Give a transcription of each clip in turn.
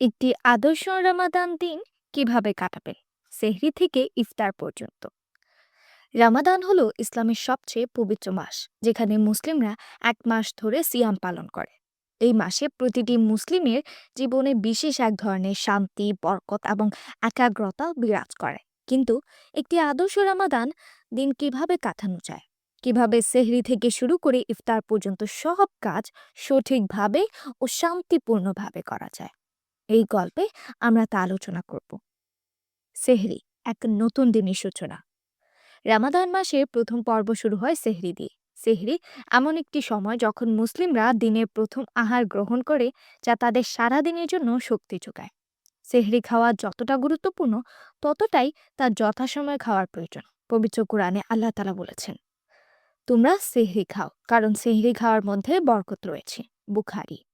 একটি আদর্শ রামাদান দিন কীভাবে কাটাবে? সেহরি থেকে ইফতার পর্যন্ত। রামাদান হলো ইসলামের সবচেয়ে পবিত্র মাস, যেখানে মুসলিমরা এক মাস ধরে সিয়াম পালন করে। এই মাসে প্রতিটি মুসলিমের জীবনে বিশেষ এক ধরনের শান্তি, বরকত এবং একাগ্রতা বিরাজ করে। কিন্তু একটি আদর্শ রামাদান দিন কীভাবে কাটানো যায়? কীভাবে সেহরি থেকে শুরু করে ইফতার পর্যন্ত সব কাজ সঠিকভাবে ও শান্তিপূর্ণভাবে করা যায়? এই গল্পে আমরা তা আলোচনা করব। সেহরি, এক নতুন দিনের সূচনা। রামাদান মাসের প্রথম পর্ব শুরু হয় সেহরি দিয়ে। সেহরি এমন একটি সময় যখন মুসলিমরা দিনের প্রথম আহার গ্রহণ করে যা তাদের সারা দিনের জন্য শক্তি যোগায়। সেহরি খাওয়া যতটা গুরুত্বপূর্ণ ততটাই তার যথাসময়ে খাওয়ার প্রয়োজন, পবিত্র কোরআনে আল্লাহ তালা বলেছেন। তোমরা সেহরি খাও, কারণ সেহরি খাওয়ার মধ্যে বরকত রয়েছে, বুখারি।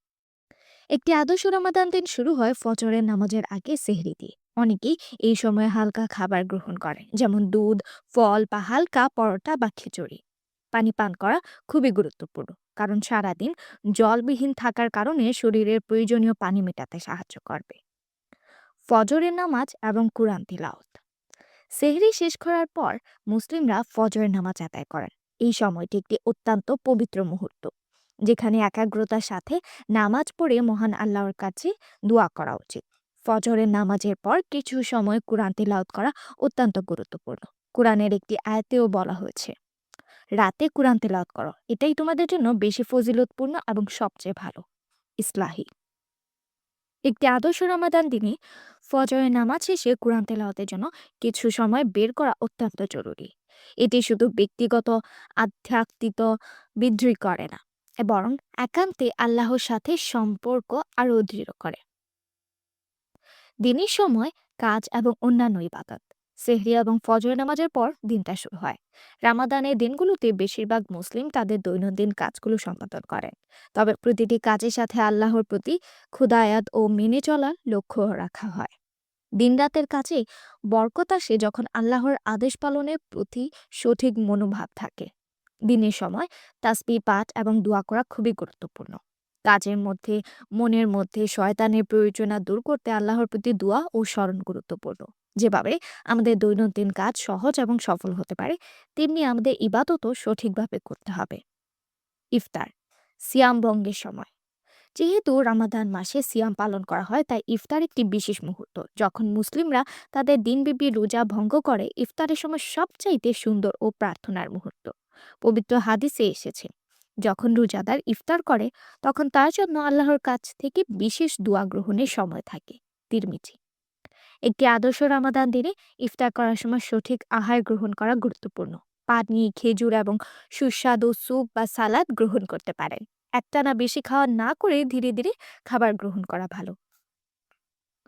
একটি আদর্শ রমাদান দিন শুরু হয় ফজরের নামাজের আগে সেহরি দিয়ে অনেকেই এই সময় হালকা খাবার গ্রহণ করে যেমন দুধ, ফল বা হালকা পরোটা বা খিচুড়ি। পানি পান করা খুবই গুরুত্বপূর্ণ, কারণ সারাদিন জলবিহীন থাকার কারণে শরীরের প্রয়োজনীয় পানি মেটাতে সাহায্য করবে। ফজরের নামাজ এবং কুরআন তিলাওয়াত। সেহরি শেষ করার পর মুসলিমরা ফজরের নামাজ আদায় করেন। এই সময়টি একটি অত্যন্ত পবিত্র মুহূর্ত। যেখানে একাগ্রতার সাথে নামাজ পড়ে মহান আল্লাহর কাছে দোয়া করা উচিত। ফজরের নামাজের পর কিছু সময় কোরআন তেলাওয়াত করা অত্যন্ত গুরুত্বপূর্ণ। কোরআনের একটি আয়াতেও বলা হয়েছে, রাতে কোরআন তেলাওয়াত করো। এটাই তোমাদের জন্য বেশি ফজিলতপূর্ণ এবং সবচেয়ে ভালো। ইসলাহি। একটি আদর্শ রমাদান দিনে ফজরের নামাজ শেষে কোরআন তেলাওয়াতের জন্য কিছু সময় বের করা অত্যন্ত জরুরি। এটি শুধু ব্যক্তিগত আধ্যাত্মিক বিদ্রোহী করে না বরং একান্তে আল্লাহর সাথে সম্পর্ক আরও দৃঢ় করে। দিনের সময় কাজ এবং অন্যান্য ইবাদত, সেহরি এবং ফজর নামাজের পর দিনটা শুরু হয়। রামাদানের দিনগুলোতে বেশিরভাগ মুসলিম তাদের দৈনন্দিন কাজগুলো সম্পাদন করেন তবে প্রতিটি কাজের সাথে আল্লাহর প্রতি ক্ষুদায়াত ও মেনে চলার লক্ষ্য রাখা হয়। দিনরাতের কাছে বরকত আসে যখন আল্লাহর আদেশ পালনের প্রতি সঠিক মনোভাব থাকে। দিনের সময় তাসবি পাঠ এবং দোয়া করা খুবই গুরুত্বপূর্ণ। কাজের মধ্যে, মনের মধ্যে শয়তানের প্রয়োজনা দূর করতে আল্লাহর প্রতি দোয়া ও স্মরণ গুরুত্বপূর্ণ। যেভাবে আমাদের দৈনন্দিন কাজ সহজ এবং সফল হতে পারে, তেমনি আমাদের ইবাদতও সঠিকভাবে করতে হবে। ইফতার, সিয়াম বঙ্গের সময়। যেহেতু রামাদান মাসে সিয়াম পালন করা হয়, তাই ইফতার একটি বিশেষ মুহূর্ত। যখন মুসলিমরা তাদের দিনব্যাপী রোজা ভঙ্গ করে, ইফতারের সময় সবচাইতে সুন্দর ও প্রার্থনার মুহূর্ত। পবিত্র হাদিসে এসেছে। যখন রোজাদার ইফতার করে, তখন তার জন্য আল্লাহর কাছ থেকে বিশেষ দোয়া গ্রহণের সময় থাকে। তিরমিজি। একটি আদর্শ রামাদান দিনে ইফতার করার সময় সঠিক আহার গ্রহণ করা গুরুত্বপূর্ণ। পানি, খেজুর এবং সুস্বাদু স্যুপ বা সালাদ গ্রহণ করতে পারেন। একটানা বেশি খাওয়া না করে ধীরে ধীরে খাবার গ্রহণ করা ভালো।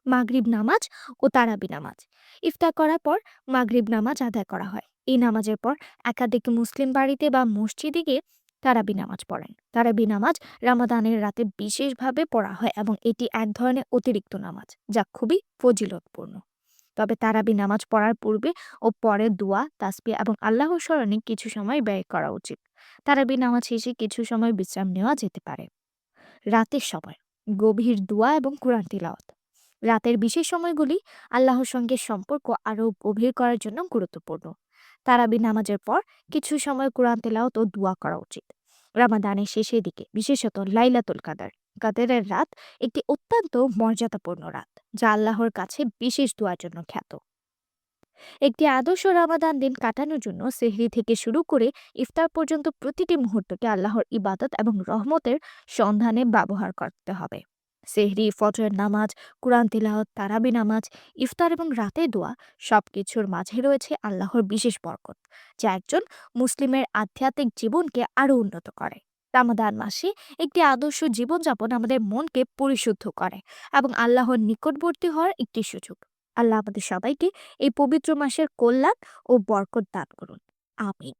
মাগরিব নামাজ ও তারাবি নামাজ। ইফতার করার পর মাগরিব নামাজ আদায় করা হয়। এই নামাজের পর একাধিক মুসলিম বাড়িতে বা মসজিদে গিয়ে তারাবি নামাজ পড়েন। তারাবি নামাজ রামাদানের রাতে বিশেষভাবে পড়া হয় এবং এটি এক ধরনের অতিরিক্ত নামাজ যা খুবই ফজিলতপূর্ণ। তবে তারাবি নামাজ পড়ার পূর্বে ও পরে দোয়া তাসবি এবং আল্লাহর স্মরণে কিছু সময় ব্যয় করা উচিত। তারাবি নামাজ শেষে কিছু সময় বিশ্রাম নেওয়া যেতে পারে। রাতের সময় গভীর দোয়া এবং কোরআন তিলাওয়াত। রাতের বিশেষ সময়গুলি আল্লাহর সঙ্গে সম্পর্ক আরও গভীর করার জন্য গুরুত্বপূর্ণ। তারাবি নামাজের পর কিছু সময় কোরআন তেলাওত ও দোয়া করা উচিত। রামাদানের শেষের দিকে, বিশেষত লাইলাতুল কাদার। কাদেরের রাত একটি অত্যন্ত মর্যাদাপূর্ণ রাত, যা আল্লাহর কাছে বিশেষ দোয়ার জন্য খ্যাত। একটি আদর্শ রামাদান দিন কাটানোর জন্য সেহরি থেকে শুরু করে ইফতার পর্যন্ত প্রতিটি মুহূর্তকে আল্লাহর ইবাদত এবং রহমতের সন্ধানে ব্যবহার করতে হবে। সেহরি ফজর নামাজ, কোরআন তিলাওয়াত, তারাবি নামাজ, ইফতার এবং রাতের দোয়া সবকিছুর মাঝে রয়েছে আল্লাহর বিশেষ বরকত, যা একজন মুসলিমের আধ্যাত্মিক জীবনকে আরও উন্নত করে। রামাদান মাসে একটি আদর্শ জীবনযাপন আমাদের মনকে পরিশুদ্ধ করে এবং আল্লাহর নিকটবর্তী হওয়ার একটি সুযোগ। আল্লাহ আমাদের সবাইকে এই পবিত্র মাসের কল্যাণ ও বরকত দান করুন। আমিন।